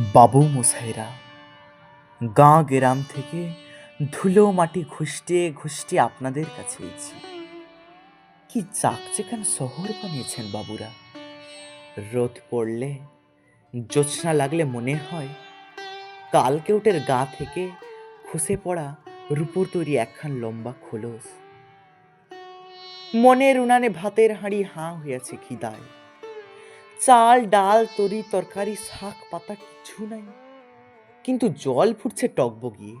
বাবু মশাইরা গাঁ গ্রাম থেকে ধুলো মাটি ঘুষ্টে ঘুষ্টে আপনাদের কাছে এসেছি। কি চাকচেকান শহর বানিয়েছেন বাবুরা? রোদ পড়লে, জ্যোৎস্না লাগলে মনে হয় কালকেউটের গা থেকে খসে পড়া রূপোর তৈরি একখান লম্বা খোলস। মনের উনানে ভাতের হাঁড়ি হাঁ হইয়াছে খিদায়। চাল, ডাল, তরি, তরকারি, শাক, পাতা কিছু নাই। কিন্তু জল ফুটছে টকবগিয়ে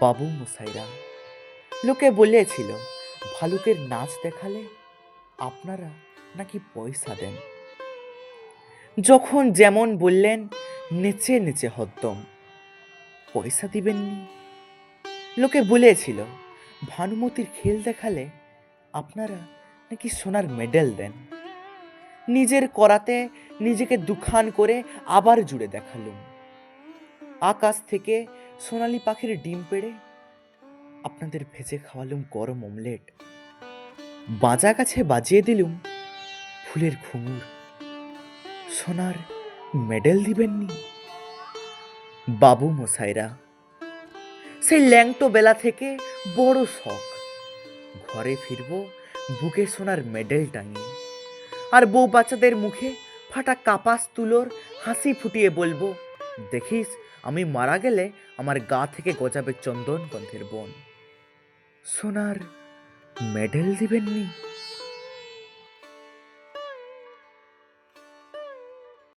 বাবু মশাইরা, লোকে বলেছিল, ভালুকের নাচ দেখালে আপনারা নাকি পয়সা দেন। যখন যেমন বললেন, নেচে নেচে হদ্দম পয়সা দিবেননি। লোকে বলেছিল, ভানুমতির খেল দেখালে আপনারা নাকি সোনার মেডেল দেন। নিজের করাতে নিজেকে দুখান করে আবার জুড়ে দেখালুম। আকাশ থেকে সোনালি পাখির ডিম পেড়ে আপনাদের ভেজে খাওয়ালুম গরম অমলেট। বাজা গাছে বাজিয়ে দিলুম ফুলের ঘুঙুর। সোনার মেডেল দিবেননি? বাবু মশাইরা, সেই ল্যাংটো বেলা থেকে বড় শখ। ঘরে ফিরবো, বুকে সোনার মেডেল টাঙিয়ে আর বউ বাচ্চাদের মুখে ফাটা কাপাস তুলোর হাসি ফুটিয়ে বলব, দেখিস, আমি মারা গেলে আমার গা থেকে গজাবে চন্দন গন্ধের বন। সোনার মেডেল দিবেননি